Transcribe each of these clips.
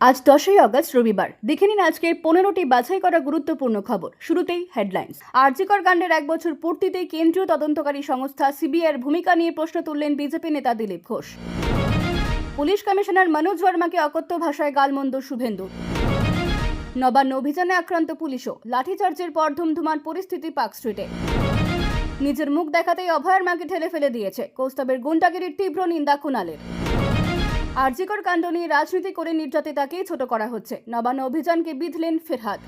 আজ দশই আগস্ট রবিবার। দেখে নিন আজকের পনেরোটি বাছাই করা গুরুত্বপূর্ণ খবর। শুরুতেই হেডলাইন্স আরজিকর কাণ্ডের এক বছর পূর্তিতেই কেন্দ্রীয় তদন্তকারী সংস্থা সিবিআইয়ের ভূমিকা নিয়ে প্রশ্ন তুললেন বিজেপি নেতা দিলীপ ঘোষ। পুলিশ কমিশনার মনোজ বর্মাকে অকথ্য ভাষায় গালমন্দ শুভেন্দু। নবান্ন অভিযানে আক্রান্ত পুলিশও। লাঠিচার্জের পর ধুমধুমান পরিস্থিতি পার্ক স্ট্রিটে। নিজের মুখ দেখাতেই অভয়ের মাকে ঠেলে ফেলে দিয়েছে। কৌস্তবের গুন্ডাগিরির তীব্র নিন্দা কুণালের। আরজিকর কাণ্ড নিয়ে রাজনীতি করে নির্যাতিতাকেই ছোট করা হচ্ছে। নবান্ন অভিযানকে বিধলেন ফেরহাদ।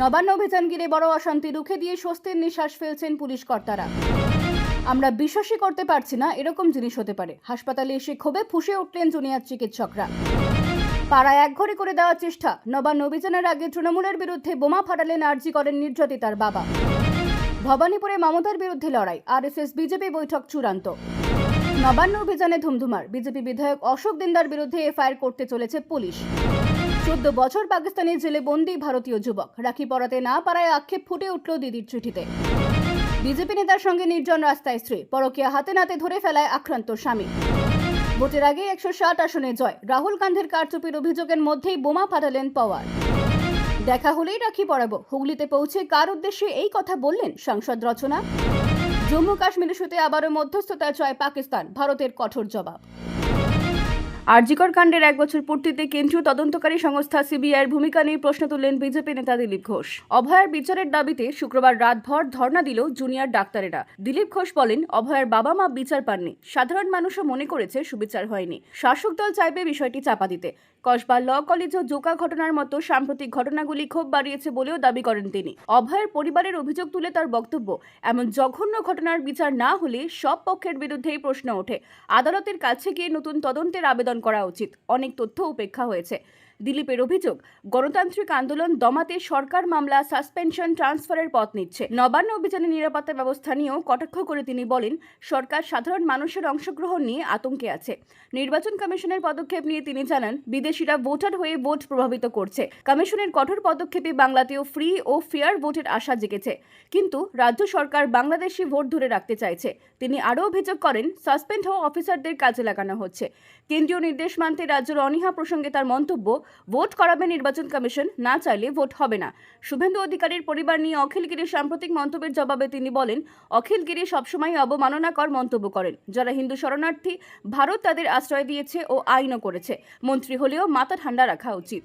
নবান্ন অভিযান ঘিরে বড় অশান্তি, রুখে দিয়ে স্বস্তির নিঃশ্বাস ফেলছেন পুলিশ কর্তারা। আমরা বিশ্বাসই করতে পারছি না, এরকম জিনিস হতে পারে। হাসপাতালে এসে ক্ষোভে ফুসে উঠলেন জুনিয়র চিকিৎসকরা। পাড়ায় একঘরে করে দেওয়ার চেষ্টা। নবান্ন অভিযানের আগে তৃণমূলের বিরুদ্ধে বোমা ফাটালেন আরজি করেন নির্যাতিতার বাবা। ভবানীপুরে মমতার বিরুদ্ধে লড়াই। আরএসএস বিজেপি বৈঠক চূড়ান্ত। নবান্ন অভিযানে ধুমধুমার। বিজেপি বিধায়ক অশোক দিন্দার বিরুদ্ধে এফআইআর করতে চলেছে পুলিশ। চোদ্দ বছর পাকিস্তানের জেলে বন্দী ভারতীয় যুবক। রাখি পরাতে না পারায় আক্ষেপ ফুটে উঠল দিদির চিঠিতে। বিজেপি নেতার সঙ্গে নির্জন রাস্তায় স্ত্রী। পরকিয়া হাতে নাতে ধরে ফেলায় আক্রান্ত স্বামী। ভোটের আগে একশো ষাট আসনে জয়। রাহুল গান্ধীর কারচুপির অভিযোগের মধ্যেই বোমা ফাটালেন পাওয়ার। দেখা হলেই রাখি পরাবো। হুগলিতে পৌঁছে কার উদ্দেশ্যে এই কথা বললেন সাংসদ রচনা? জম্মু কাশ্মীর ইস্যুতে আবারও মধ্যস্থতায় চায় পাকিস্তান। ভারতের কঠোর জবাব। আরজিকর কাণ্ডের এক বছর পূর্তিতে কেন্দ্রীয় তদন্তকারী সংস্থা সিবিআইয়ের ভূমিকা নিয়ে প্রশ্ন তুললেন বিজেপি নেতা দিলীপ ঘোষ। অভয়ার বিচারের দাবিতে শুক্রবার রাতভর ধর্ণা দিল জুনিয়র ডাক্তারেরা। দিলীপ ঘোষ বলেন, অভয়ার বাবা মা বিচার পাননি। সাধারণ মানুষও মনে করেছে সুবিচার হয়নি। শাসক দল চাইবে বিষয়টি চাপা দিতে। কসবা ল কলেজ ও জোকা ঘটনার মতো সাম্প্রতিক ঘটনাগুলি ক্ষোভ বাড়িয়েছে বলেও দাবি করেন তিনি। অভয়ের পরিবারের অভিযোগ তুলে তার বক্তব্য, এমন জঘন্য ঘটনার বিচার না হলে সব পক্ষের বিরুদ্ধেই প্রশ্ন ওঠে। আদালতের কাছে গিয়ে নতুন তদন্তের আবেদন করা উচিত। অনেক তথ্য উপেক্ষা হয়েছে। দিলীপের অভিযোগ, গণতান্ত্রিক আন্দোলন দমাতে সরকার মামলা সাসপেনশন ট্রান্সফারের পথ নিচ্ছে। নবান্ন অভিযানে নিরাপত্তা ব্যবস্থা নিয়েও কটাক্ষ করে তিনি বলেন, সরকার সাধারণ মানুষের অংশগ্রহণ নিয়ে আতঙ্কে আছে। নির্বাচন কমিশনের পদক্ষেপ নিয়ে তিনি জানান, বিদেশিরা ভোটার হয়ে ভোট প্রভাবিত করছে। কমিশনের কঠোর পদক্ষেপে বাংলাতেও ফ্রি ও ফেয়ার ভোটের আশা জেগেছে। কিন্তু রাজ্য সরকার বাংলাদেশি ভোট ধরে রাখতে চাইছে। তিনি আরও অভিযোগ করেন, সাসপেন্ড হওয়া অফিসারদের কাজে লাগানো হচ্ছে। কেন্দ্রীয় নির্দেশ মানতে রাজ্যের অনীহা প্রসঙ্গে তার মন্তব্য ভোট করাবে নির্বাচন কমিশন, না চাইলে ভোট হবে না। শুভেন্দু অধিকারীর পরিবার নিয়ে অখিলগিরির সাম্প্রতিক মন্তব্যের জবাবে তিনি বলেন অখিলগিরি সবসময় অবমাননাকর মন্তব্য করেন। যারা হিন্দু শরণার্থী, ভারত তাদের আশ্রয় দিয়েছে ও আইনও করেছে। মন্ত্রী হলেও মাথা ঠান্ডা রাখা উচিত।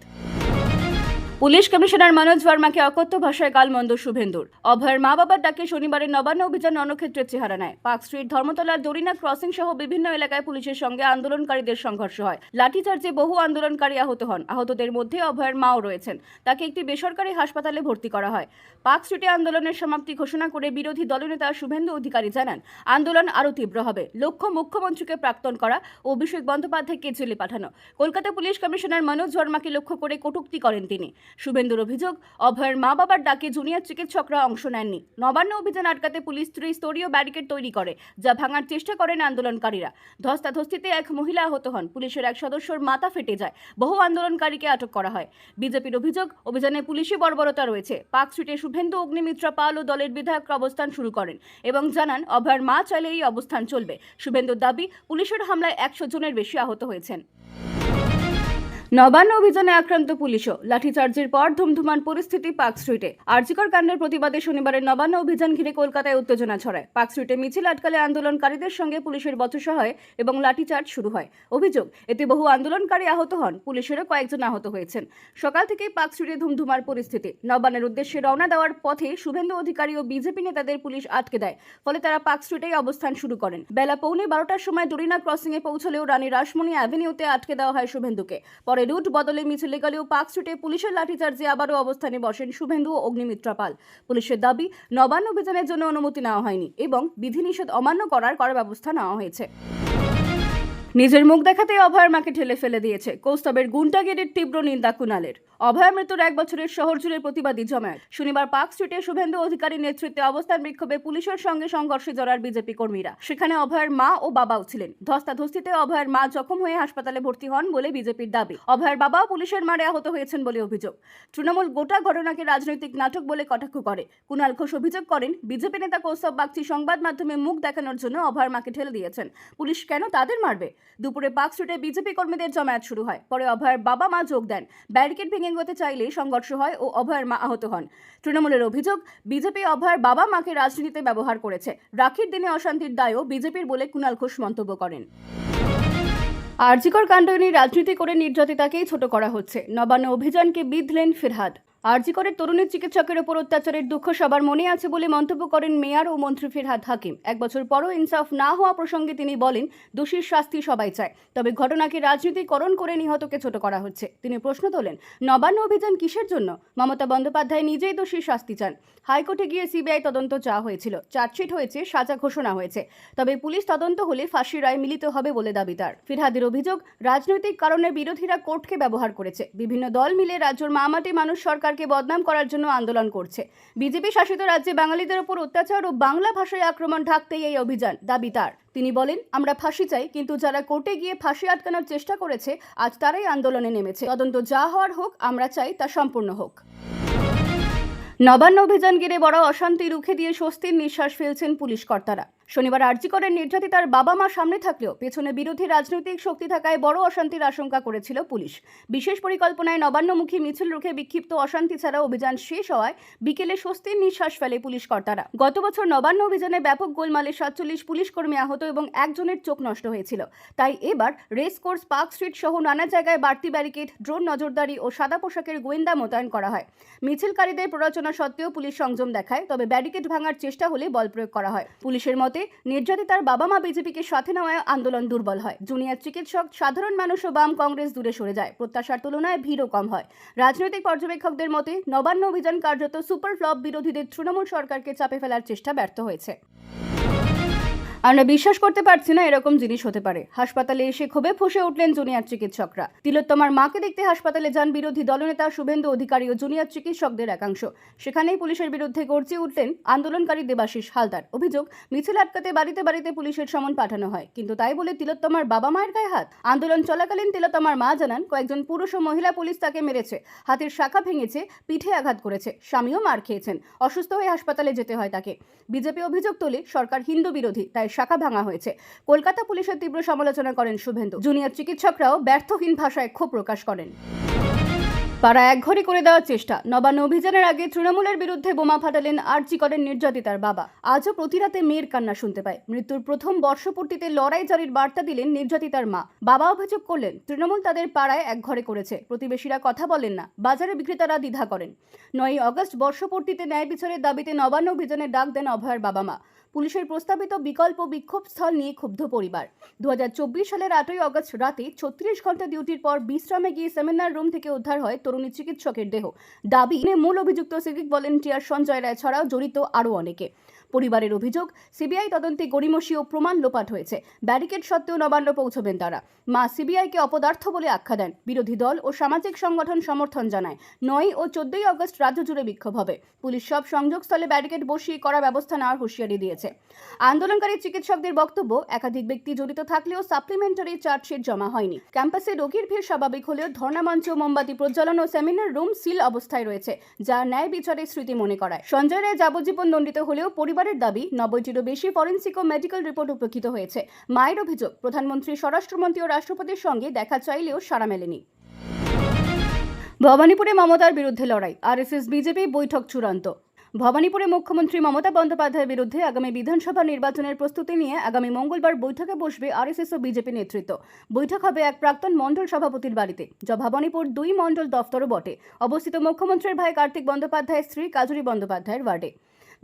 পুলিশ কমিশনার মনোজ বর্মাকে অকথ্য ভাষায় গালমন্দ শুভেন্দুর। অভয়ের মা বাবার ডাকে শনিবারের নবান্ন অভিযান রণক্ষেত্রের চেহারা নেয়। পার্ক স্ট্রিট, ধর্মতলার দরিনা ক্রসিং সহ বিভিন্ন এলাকায় পুলিশের সঙ্গে আন্দোলনকারীদের সংঘর্ষ হয়। লাঠিচার্জে বহু আন্দোলনকারী আহত হন। আহতদের মধ্যে অভয়ের মাও রয়েছেন। তাকে একটি বেসরকারি হাসপাতালে ভর্তি করা হয়। পার্ক স্ট্রিটে আন্দোলনের সমাপ্তি ঘোষণা করে বিরোধী দলনেতা শুভেন্দু অধিকারী জানান, আন্দোলন আরও তীব্র হবে। লক্ষ্য মুখ্যমন্ত্রীকে প্রাক্তন করা ও অভিষেক বন্দ্যোপাধ্যায়কে জেলে পাঠানো। কলকাতা পুলিশ কমিশনার মনোজ বর্মাকে লক্ষ্য করে কটূক্তি করেন তিনি। শুভেন্দুর অভিযোগ, অভয়ের মা বাবার ডাকে জুনিয়র চিকিৎসকরা অংশ নেননি। নবান্ন অভিযান আটকাতে পুলিশ ত্রিস্তরীয় ব্যারিকেড তৈরি করে, যা ভাঙার চেষ্টা করেন আন্দোলনকারীরা। ধস্তাধস্তিতে এক মহিলা আহত হন। পুলিশের এক সদস্যর মাথা ফেটে যায়। বহু আন্দোলনকারীকে আটক করা হয়। বিজেপির অভিযোগ, অভিযানে পুলিশি বর্বরতা রয়েছে। পার্ক স্ট্রিটে শুভেন্দু, অগ্নিমিত্রা পাল ও দলের বিধায়ক অবস্থান শুরু করেন এবং জানান, অভয়ের মা চাইলে এই অবস্থান চলবে। শুভেন্দুর দাবি, পুলিশের হামলায় একশো জনের বেশি আহত হয়েছেন। নবান্ন অভিযানে আক্রান্ত পুলিশও লাঠিচার্জের পর ধুমধুমান পরিস্থিতি পার্ক স্ট্রিটে। আর্জিকর কাণ্ডের প্রতিবাদে শনিবারের নবান্ন অভিযান ঘিরে কলকাতায় উত্তেজনা ছড়ায়। পার্ক স্ট্রিটে মিছিল আটকালে আন্দোলনকারীদের সঙ্গে পুলিশের বচসা হয় এবং লাঠিচার্জ শুরু হয়। অভিযোগ, এতে বহু আন্দোলনকারী আহত হন। পুলিশেরও কয়েকজন আহত হয়েছেন। সকাল থেকেই পার্ক স্ট্রিটে ধুমধুমার পরিস্থিতি। নবান্নের উদ্দেশ্যে রওনা দেওয়ার পথে শুভেন্দু অধিকারী ও বিজেপি নেতাদের পুলিশ আটকে দেয়। ফলে তারা পার্ক স্ট্রিটেই অবস্থান শুরু করেন। বেলা পৌনে বারোটার সময় ডরিনা ক্রসিংয়ে পৌঁছলেও রানী রাসমণি অ্যাভিনিউতে আটকে দেওয়া হয় শুভেন্দুকে। পরে রুট বদলে মিছিলে গেলেও পার্ক স্ট্রিটে পুলিশের লাঠিচার্জে আবারও অবস্থানে বসেন শুভেন্দু ও অগ্নিমিত্রা পাল। পুলিশের দাবি, নবান্ন অভিযানের জন্য অনুমতি নেওয়া হয়নি এবং বিধিনিষেধ অমান্য করার কড়া ব্যবস্থা নেওয়া হয়েছে। নিজের মুখ দেখাতে অভয়ের মাকে ঠেলে ফেলে দিয়েছে। কৌস্তবের গুন্ডাগিরির তীব্র নিন্দা কুণালের অভয় মৃত্যুর এক বছরের শহর জুড়ে প্রতিবাদী জমায়েত। শনিবার পার্ক স্ট্রিটে শুভেন্দু অধিকারীর নেতৃত্বে অবস্থান বিক্ষোভে পুলিশের সঙ্গে সংঘর্ষে জড়ার বিজেপি কর্মীরা। সেখানে অভয়ের মা ও বাবাও ছিলেন। ধস্তাধস্তিতে অভয়ের মা জখম হয়ে হাসপাতালে ভর্তি হন বলে বিজেপির দাবি। অভয়ের বাবাও পুলিশের মারে আহত হয়েছেন বলে অভিযোগ। তৃণমূল গোটা ঘটনাকে রাজনৈতিক নাটক বলে কটাক্ষ করে। কুণাল ঘোষ অভিযোগ করেন, বিজেপি নেতা কৌস্তব বাগচি সংবাদ মাধ্যমে মুখ দেখানোর জন্য অভয়ের মাকে ঠেলে দিয়েছেন। পুলিশ কেন তাদের মারবে? দুপুরে পার্ক স্ট্রিটে বিজেপি কর্মীদের জমায়েত শুরু হয়। পরে অভয়ের বাবা মা যোগ দেন। ব্যারিকেড ভেঙে এগোতে চাইলে সংঘর্ষ হয় ও অভয়ের মা আহত হন। তৃণমূলের অভিযোগ, বিজেপি অভয়ের বাবা মাকে রাজনীতিতে ব্যবহার করেছে। রাখির দিনে অশান্তির দায়ও বিজেপির বলে কুণাল ঘোষ মন্তব্য করেন। আরজিকর কাণ্ড নিয়ে রাজনীতি করে নির্যাতিতাকেই ছোট করা হচ্ছে। নবান্ন অভিযানকে বিধলেন ফিরহাদ। আরজিকরের তরুণী চিকিৎসকের ওপর অত্যাচারের দুঃখ সবার মনে আছে বলে মন্তব্য করেন মেয়র ও মন্ত্রী ফিরহাদ হাকিম। এক বছর পরও ইনসাফ না হওয়া প্রসঙ্গে তিনি বলেন, দোষীর শাস্তি সবাই চায়। তবে ঘটনাকে রাজনীতিকরণ করে নিহতকে ছোট করা হচ্ছে। তিনি প্রশ্ন তোলেন, নবান্ন অভিযান কিসের জন্য? মমতা বন্দ্যোপাধ্যায় নিজেই দোষীর শাস্তি চান। হাইকোর্টে গিয়ে সিবিআই তদন্ত চাওয়া হয়েছিল। চার্জশিট হয়েছে, সাজা ঘোষণা হয়েছে। তবে পুলিশ তদন্ত হলে ফাঁসির রায় মিলিত হবে বলে দাবি তার। ফিরহাদের অভিযোগ, রাজনৈতিক কারণে বিরোধীরা কোর্টকে ব্যবহার করেছে। বিভিন্ন দল মিলে রাজ্যের মামাটি মানুষ সরকারকে বদনাম করার জন্য আন্দোলন করছে। বিজেপি শাসিত রাজ্যে বাঙালিদের ওপর অত্যাচার ও বাংলা ভাষায় আক্রমণ ঢাকতেই এই অভিযান, দাবি তার। তিনি বলেন, আমরা ফাঁসি চাই, কিন্তু যারা কোর্টে গিয়ে ফাঁসি আটকানোর চেষ্টা করেছে, আজ তারাই আন্দোলনে নেমেছে। তদন্ত যা হওয়ার হোক, আমরা চাই তা সম্পূর্ণ হোক। নবান্ন অভিযান ঘিরে বড় অশান্তি রুখে দিয়ে স্বস্তির নিঃশ্বাস ফেলছেন পুলিশ কর্তারা। শনিবার আরজিকরের নির্যাতিতার বাবা মা সামনে থাকলেও পেছনে বিরোধী রাজনৈতিক শক্তি থাকায় বড় অশান্তির আশঙ্কা করেছিল পুলিশ। বিশেষ পরিকল্পনায় নবান্নমুখী মিছিল রুখে বিক্ষিপ্ত অশান্তি ছাড়া অভিযান শেষ হওয়ায় বিকেলে স্বস্তির নিঃশ্বাস ফেলে পুলিশ কর্তারা। গত বছর নবান্ন অভিযানে ব্যাপক গোলমালে সাতচল্লিশ পুলিশ কর্মী আহত এবং একজনের চোখ নষ্ট হয়েছিল। তাই এবার রেস কোর্স পার্ক স্ট্রিট সহ নানা জায়গায় বাড়তি ব্যারিকেড, ড্রোন নজরদারি ও সাদা পোশাকের গোয়েন্দা মোতায়েন করা হয়। মিছিলকারীদের প্ররোচনা সত্ত্বেও পুলিশ সংযম দেখায়, তবে ব্যারিকেড ভাঙার চেষ্টা হলে বল প্রয়োগ করা হয়। পুলিশের মতে নির্যাতিতার বাবা মা বিজেপিকে সাথে নেওয়ায় আন্দোলন দুর্বল হয়। জুনিয়র চিকিৎসক, সাধারণ মানুষ ও বাম কংগ্রেস দূরে সরে যায়। প্রত্যাশার তুলনায় ভিড়ও কম হয়। রাজনৈতিক পর্যবেক্ষকদের মতে, নবান্ন অভিযান কার্যত সুপার ফ্লপ বিরোধীদের তৃণমূল সরকারকে চাপে ফেলার চেষ্টা ব্যর্থ হয়েছে। আমরা বিশ্বাস করতে পারছি না এরকম জিনিস হতে পারে। হাসপাতালে এসে ক্ষোভে ফুসে উঠলেন জুনিয়র চিকিৎসকরা। তিলোত্তমার মাকে দেখতে হাসপাতালে যান বিরোধী দলনেতা শুভেন্দু অধিকারী ও জুনিয়র চিকিৎসকদের একাংশ। সেখানেই পুলিশের বিরুদ্ধে গর্জে উঠলেন আন্দোলনকারী দেবাশিস হালদার। অভিযোগ, মিছিল আটকাতে বাড়িতে বাড়িতে পুলিশের সমন পাঠানো হয়। কিন্তু তাই বলে তিলোত্তমার বাবা মায়ের গায়ে হাত। আন্দোলন চলাকালীন তিলোত্তমার মা জানান, কয়েকজন পুরুষ ও মহিলা পুলিশ তাকে মেরেছে। হাতের শাখা ভেঙেছে, পিঠে আঘাত করেছে। স্বামীও মার খেয়েছেন। অসুস্থ হয়ে হাসপাতালে যেতে হয় তাকে। বিজেপি অভিযোগ তোলে, সরকার হিন্দু বিরোধী, তাই শাখা ভাঙা হয়েছে। কলকাতা পুলিশের তীব্র সমালোচনা করেন শুভেন্দু। জুনিয়র চিকিৎসকরাও ব্যর্থহীন ভাষায় ক্ষোভ প্রকাশ করেন। পাড়া একঘরে করে দেওয়ার চেষ্টা। নবান্ন অভিযানের আগে তৃণমূলের বিরুদ্ধে বোমা ফাটালেন আর্জি করেন নির্যাতিতার বাবা। আজও প্রতিরাতে মেয়ের কান্না শুনতে পায়। মৃত্যুর প্রথম বর্ষপূর্তিতে লড়াই জারির বার্তা দিলেন নির্যাতিতার মা। বাবা অভিযোগ করলেন, তৃণমূল তাদের পাড়ায় একঘরে করেছে। প্রতিবেশীরা কথা বলেন না। বাজারে বিক্রেতারা দ্বিধা করেন। নয় আগস্ট বর্ষপূর্তিতে ন্যায় বিচারের দাবিতে নবান্ন অভিযানে ডাক দেন অভয়ের বাবা মা পুলিশের প্রস্তাবিত বিকল্প বিক্ষোভ স্থল নিয়ে ক্ষুব্ধ পরিবার। দু হাজার চব্বিশ সালের আটই অগস্ট রাতে ছত্রিশ ঘণ্টা ডিউটির পর বিশ্রামে গিয়ে সেমিনার রুম থেকে উদ্ধার হয় তরুণী চিকিৎসকের দেহ। দাবি, মূল অভিযুক্ত সিভিক ভলেন্টিয়ার সঞ্জয় রায় ছাড়াও জড়িত আরও অনেকে। পরিবারের অভিযোগ, সিবিআই তদন্তে গড়িমসি ও প্রমাণ লোপাট হয়েছে। ব্যারিকেড সত্ত্বেও নবান্ন পৌঁছবেন তারা। মা সিবিআইকে অপদার্থ বলে আখ্যা দেন। বিরোধী দল ও সামাজিক সংগঠন সমর্থন জানায়। নয় ও চোদ্দই আগস্ট রাজ্য জুড়ে বিক্ষোভ হবে। পুলিশ সব সংযোগস্থলে ব্যারিকেড বসিয়ে করা ব্যবস্থা নেওয়ার হুঁশিয়ারি দিয়েছে। আন্দোলনকারী চিকিৎসকদের বক্তব্য, একাধিক ব্যক্তি জড়িত থাকলেও সাপ্লিমেন্টারি চার্জশিট জমা হয়নি। ক্যাম্পাসে রোগীর ভিড় স্বাভাবিক হলেও ধর্ণামঞ্চ, মোমবাতি প্রজ্বলন ও সেমিনার রুম সিল অবস্থায় রয়েছে, যা ন্যায় বিচারের স্মৃতি মনে করায়। সঞ্জয় রায় যাবজ্জীবন দণ্ডিত হলেও পরিবারের দাবি, নব্বইটিরও বেশি ফরেন্সিক ও মেডিকেল রিপোর্ট উপেক্ষিত হয়েছে। মায়ের অভিযোগ, প্রধানমন্ত্রী, স্বরাষ্ট্রমন্ত্রী ও রাষ্ট্রপতির সঙ্গে দেখা চাইলেও সাড়া মেলেনি। ভবানীপুরে মমতার বিরুদ্ধে লড়াই, আরএসএস, বিজেপি বৈঠক চূড়ান্ত। ভবানীপুরে মুখ্যমন্ত্রী মমতা বন্দ্যোপাধ্যায়ের বিরুদ্ধে আগামী বিধানসভা নির্বাচনের প্রস্তুতি নিয়ে আগামী মঙ্গলবার বৈঠকে বসবে আরএসএস ও বিজেপি নেতৃত্ব। বৈঠক হবে এক প্রাক্তন মণ্ডল সভাপতির বাড়িতে, যা ভবানীপুর দুই মণ্ডল দফতরও বটে। অবস্থিত মুখ্যমন্ত্রীর ভাই কার্তিক বন্দ্যোপাধ্যায়ের স্ত্রী কাজুরি বন্দ্যোপাধ্যায়ের ওয়ার্ডে।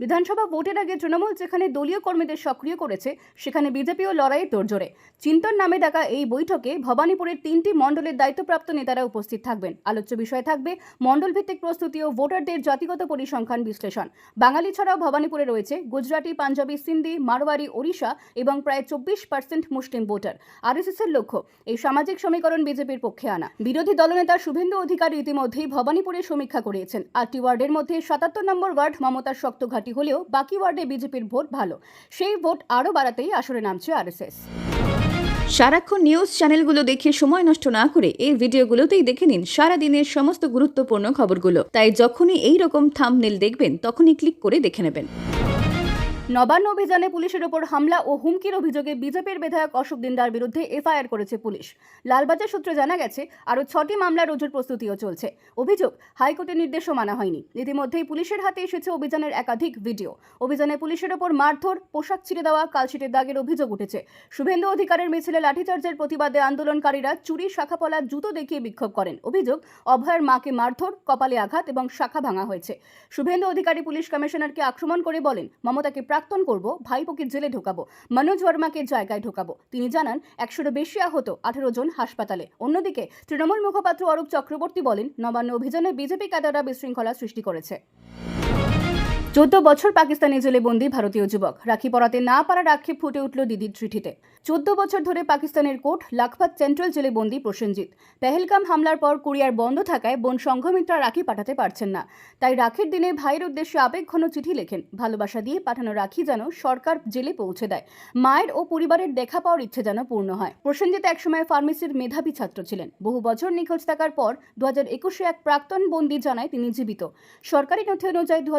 বিধানসভা ভোটের আগে তৃণমূল যেখানে দলীয় কর্মীদের সক্রিয় করেছে, সেখানে বিজেপিও লড়াই তোড়জোড়ে চিন্তন নামে ডাকা এই বৈঠকে ভবানীপুরের তিনটি মণ্ডলের দায়িত্বপ্রাপ্ত নেতারা উপস্থিত থাকবেন। আলোচ্য বিষয় থাকবে মণ্ডল ভিত্তিক প্রস্তুতি ও ভোটারদের জাতিগত পরিসংখ্যান বিশ্লেষণ। বাঙালি ছাড়াও ভবানীপুরে রয়েছে গুজরাটি, পাঞ্জাবি, সিন্ধি মারোয়ারি ওড়িশা এবং প্রায় চব্বিশ পার্সেন্ট মুসলিম ভোটার। আরএসএস এর লক্ষ্য, এই সামাজিক সমীকরণ বিজেপির পক্ষে আনা। বিরোধী দলনেতা শুভেন্দু অধিকারী ইতিমধ্যেই ভবানীপুরে সমীক্ষা করিয়েছেন। আটটি ওয়ার্ডের মধ্যে সাতাত্তর নম্বর ওয়ার্ড মমতার শক্ত ঘাঁটি হলেও বাকি ওয়ার্ডে বিজেপির ভোট ভালো। সেই ভোট আরও বাড়াতেই আসরে নামছে আরএসএস। সারাক্ষণ নিউজ চ্যানেলগুলো দেখে সময় নষ্ট না করে এই ভিডিওগুলোতেই দেখে নিন সারা দিনের সমস্ত গুরুত্বপূর্ণ খবরগুলো। তাই যখনই এই রকম থামনেল দেখবেন, তখনই ক্লিক করে দেখে নেবেন। নবান্ন অভিযানে পুলিশের ওপর হামলা ও হুমকির অভিযোগে বিজেপির বিধায়ক অশোক দিন্দার বিরুদ্ধে এফআইআর করেছে পুলিশ। লালবাজার সূত্রে জানা গেছে, আরও ছটি মামলা রুজুর প্রস্তুতিও চলছে। অভিযোগ, হাইকোর্টের নির্দেশও মানা হয়নি। ইতিমধ্যেই পুলিশের হাতে এসেছে অভিযানের একাধিক ভিডিও। অভিযানে পুলিশের ওপর মারধর, পোশাক ছিঁড়ে দেওয়া, কালশিটের দাগের অভিযোগ উঠেছে। শুভেন্দু অধিকারের মিছিলে লাঠিচার্জের প্রতিবাদে আন্দোলনকারীরা চুরি, শাখাপলা, জুতো দেখিয়ে বিক্ষোভ করেন। অভিযোগ, অভয়ের মাকে মারধর, কপালে আঘাত এবং শাখা ভাঙা হয়েছে। শুভেন্দু অধিকারী পুলিশ কমিশনারকে আক্রমণ করে বলেন, মমতাকে প্রাক্তন করব, ভাইপোকে জেলে ঢোকাবো, মনোজ বর্মাকে জায়গায় ঢোকাবো। তিনি জানান, একশোরও বেশি আহত, আঠেরো জন হাসপাতালে। অন্যদিকে, তৃণমূল মুখপাত্র অরূপ চক্রবর্তী বলেন, নবান্ন অভিযানে বিজেপি ক্যাডাররা বিশৃঙ্খলা সৃষ্টি করেছে। চোদ্দ বছর পাকিস্তানি জেলে বন্দী ভারতীয় যুবক। রাখি পরাতে না পারার আক্ষেপ ফুটে উঠল দিদির চিঠিতে। চোদ্দ বছর ধরে পাকিস্তানের কোর্ট, লাখপাত সেন্ট্রাল জেলে বন্দী প্রসেনজিৎ। পেহেলকাম হামলার পর কুরিয়ার বন্ধ থাকায় বোন সংঘমিত্রা রাখি পাঠাতে পারছেন না। তাই রাখির দিনে ভাইয়ের উদ্দেশ্যে আবেগঘন চিঠি লেখেন। ভালোবাসা দিয়ে পাঠানো রাখি যেন সরকার জেলে পৌঁছে দেয়। মায়ের ও পরিবারের দেখা পাওয়ার ইচ্ছে যেন পূর্ণ হয়। প্রসেনজিৎ একসময় ফার্মেসির মেধাবী ছাত্র ছিলেন। বহু বছর নিখোঁজ থাকার পর দু হাজার একুশে এক প্রাক্তন বন্দী জানায় তিনি জীবিত। সরকারি নথি অনুযায়ী দু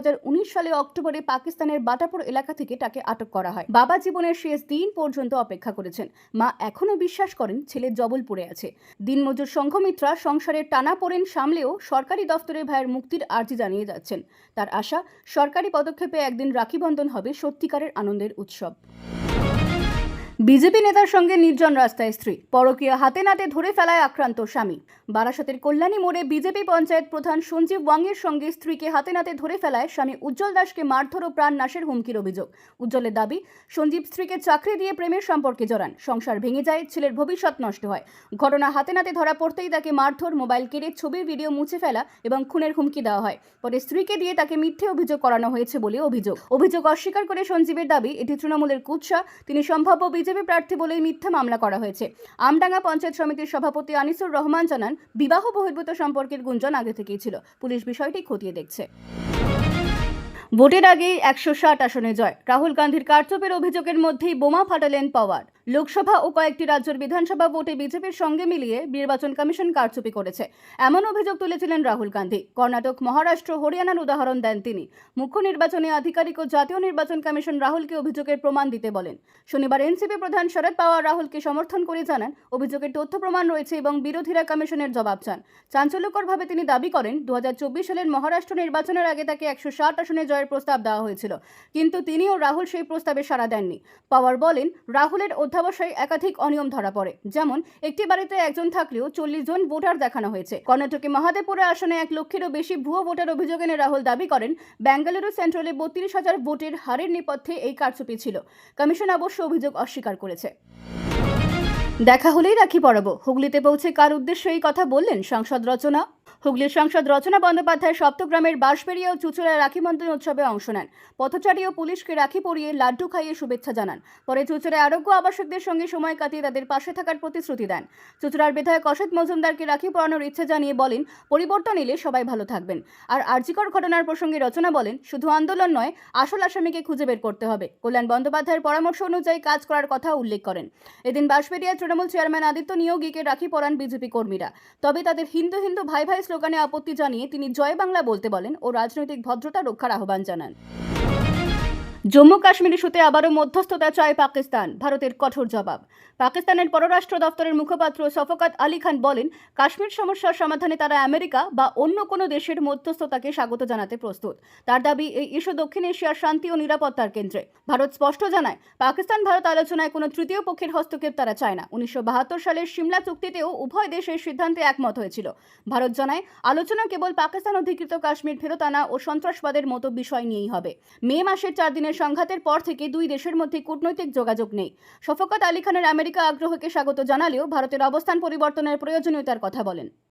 সালে অক্টোবরে পাকিস্তানের বাটাপুর এলাকা থেকে তাকে আটক করা হয়। বাবা জীবনের শেষ দিন পর্যন্ত অপেক্ষা করেছেন। মা এখনও বিশ্বাস করেন ছেলে জবলপুরে আছে। দিনমজুর সংঘমিত্রা সংসারের টানা পড়েন সামলেও সরকারি দফতরে ভাইয়ের মুক্তির আর্জি জানিয়ে যাচ্ছেন। তার আশা, সরকারি পদক্ষেপে একদিন রাখিবন্ধন হবে সত্যিকারের আনন্দের উৎসব। বিজেপি নেতার সঙ্গে নির্জন রাস্তায় স্ত্রী। পরকীয়া হাতে নাতে ধরে ফেলায় আক্রান্ত স্বামী। বারাসতের কল্যাণী মোড়ে বিজেপি পঞ্চায়েত প্রধান সঞ্জীব ওয়াংয়ের সঙ্গে স্ত্রীকে হাতে নাতে ধরে ফেলায় স্বামী উজ্জ্বল দাসকে মারধর ও প্রাণ নাশের হুমকির অভিযোগ। উজ্জ্বলের দাবি, সঞ্জীব স্ত্রীকে চাকরি দিয়ে প্রেমের সম্পর্কে জড়ান। সংসার ভেঙে যায়, ছেলের ভবিষ্যৎ নষ্ট হয়। ঘটনা হাতে নাতে ধরা পড়তেই তাকে মারধর, মোবাইল কেড়ে, ছবি, ভিডিও মুছে ফেলা এবং খুনের হুমকি দেওয়া হয়। পরে স্ত্রীকে দিয়ে তাকে মিথ্যে অভিযোগ করানো হয়েছে বলে অভিযোগ। অভিযোগ অস্বীকার করে সঞ্জীবের দাবি, এটি তৃণমূলের কুৎসা। তিনি সম্ভাব্য বিজেপি প্রার্থী বলেই মিথ্যা মামলা করা হয়েছে। আমডাঙ্গা পঞ্চায়েত সমিতির সভাপতি আনিসুর রহমান জানান, বিবাহ বহির্ভূত সম্পর্কের গুঞ্জন আগে থেকেই ছিল। পুলিশ বিষয়টি খতিয়ে দেখছে। ভোটের আগেই একশো ষাট আসনে জয়। রাহুল গান্ধীর কারচপের অভিযোগের মধ্যেই বোমা ফাটালেন পাওয়ার। লোকসভা ও কয়েকটি রাজ্যের বিধানসভা ভোটে বিজেপির সঙ্গে মিলিয়ে নির্বাচন কমিশন কারচুপি করেছে। এমন অভিযোগ তুলেছিলেন রাহুল গান্ধী। কর্ণাটক, মহারাষ্ট্র, হরিয়ানার উদাহরণ দেন তিনি। মুখ্য নির্বাচনী আধিকারিক ও জাতীয় নির্বাচন কমিশন রাহুলকে অভিযোগের প্রমাণ দিতে বলেন। শনিবার এনসিপি প্রধান শরদ পাওয়ার রাহুলকে সমর্থন করে জানান, অভিযোগের তথ্য প্রমাণ রয়েছে এবং বিরোধীরা কমিশনের জবাব চান। চাঞ্চল্যকরভাবে তিনি দাবি করেন দু হাজার চব্বিশ সালের মহারাষ্ট্র নির্বাচনের আগে তাকে একশো ষাট আসনে জয়ের প্রস্তাব দেওয়া হয়েছিল। কিন্তু তিনি ও রাহুল সেই প্রস্তাবে সাড়া দেননি। পাওয়ার বলেন, রাহুলের অধ্যাবসায় একাধিক অনিয়ম ধরা পড়ে। যেমন, একটি বাড়িতে একজন থাকলেও চল্লিশ জন ভোটার দেখানো হয়েছে। কর্ণাটকে মহাদেবপুরে আসনে এক লক্ষেরও বেশি ভুয়ো ভোটার অভিযোগ এনে রাহুল দাবি করেন বেঙ্গালুরু সেন্ট্রালে বত্রিশ হাজার ভোটের হারের নেপথ্যে এই কারচুপি ছিল। কমিশন অবশ্য অভিযোগ অস্বীকার করেছে। দেখা হলেই রাখি পড়াবো। হুগলিতে পৌঁছে কার উদ্দেশ্যে এই কথা বললেন সাংসদ রচনা? হুগলির সাংসদ রচনা বন্দ্যোপাধ্যায় সপ্তগ্রামের বাঁশবেড়িয়া ও চুচুড়ায় রাখি বন্ধন উৎসবে অংশ নেন। পথচারী ও পুলিশকে রাখি পরিয়ে লাড্ডু খাইয়ে শুভেচ্ছা জানান। পরে চুচুড়ায় আরোগ্য আবাসকদের সঙ্গে সময় কাটিয়ে তাদের পাশে থাকার প্রতিশ্রুতি দেন। চুচুড়ার বিধায়ক অসিত মজুমদারকে রাখি পরানোর ইচ্ছে জানিয়ে বলেন, পরিবর্তন এলে সবাই ভালো থাকবেন। আর আর্জিকর ঘটনার প্রসঙ্গে রচনা বলেন, শুধু আন্দোলন নয়, আসল আসামিকে খুঁজে বের করতে হবে। কল্যাণ বন্দ্যোপাধ্যায়ের পরামর্শ অনুযায়ী কাজ করার কথা উল্লেখ করেন। এদিন বাঁশবেড়িয়া তৃণমূল চেয়ারম্যান আদিত্য নিয়োগীকে রাখি পরান বিজেপি কর্মীরা। তবে তাদের হিন্দু হিন্দু ভাই ভাই স্লোগানে আপত্তি জানিয়ে তিনি জয় বাংলা বলতে বলেন ও রাজনৈতিক ভদ্রতা রক্ষার আহ্বান জানান। জম্মু কাশ্মীর ইস্যুতে আবারও মধ্যস্থতা চায় পাকিস্তান। ভারতের কঠোর জবাব। পাকিস্তানের পররাষ্ট্র দপ্তরের মুখপাত্র সফকাত আলী খান বলেন, কাশ্মীর সমস্যার সমাধানে তারা আমেরিকা বা অন্য কোনো দেশের মধ্যস্থতাকে স্বাগত জানাতে প্রস্তুত। তার দাবি, এই ইস্যু দক্ষিণ এশিয়ার শান্তি ও নিরাপত্তার কেন্দ্রে। ভারত স্পষ্ট জানায়, পাকিস্তান ভারত আলোচনায় কোনো তৃতীয় পক্ষের হস্তক্ষেপ তারা চায় না। উনিশশো বাহাত্তর সালের সিমলা চুক্তিতেও উভয় দেশের সিদ্ধান্তে একমত হয়েছিল। ভারত জানায়, আলোচনা কেবল পাকিস্তান অধিকৃত কাশ্মীর ফেরত আনা ও সন্ত্রাসবাদের মতো বিষয় নিয়েই হবে। মে মাসের চার দিনের সংঘাতের পর থেকে দুই দেশের মধ্যে কূটনৈতিক যোগাযোগ নেই। শফকত আলী খানের আমেরিকা আগ্রহকে স্বাগত জানালেও ভারতের অবস্থান পরিবর্তনের প্রয়োজনীয়তার কথা বলেন।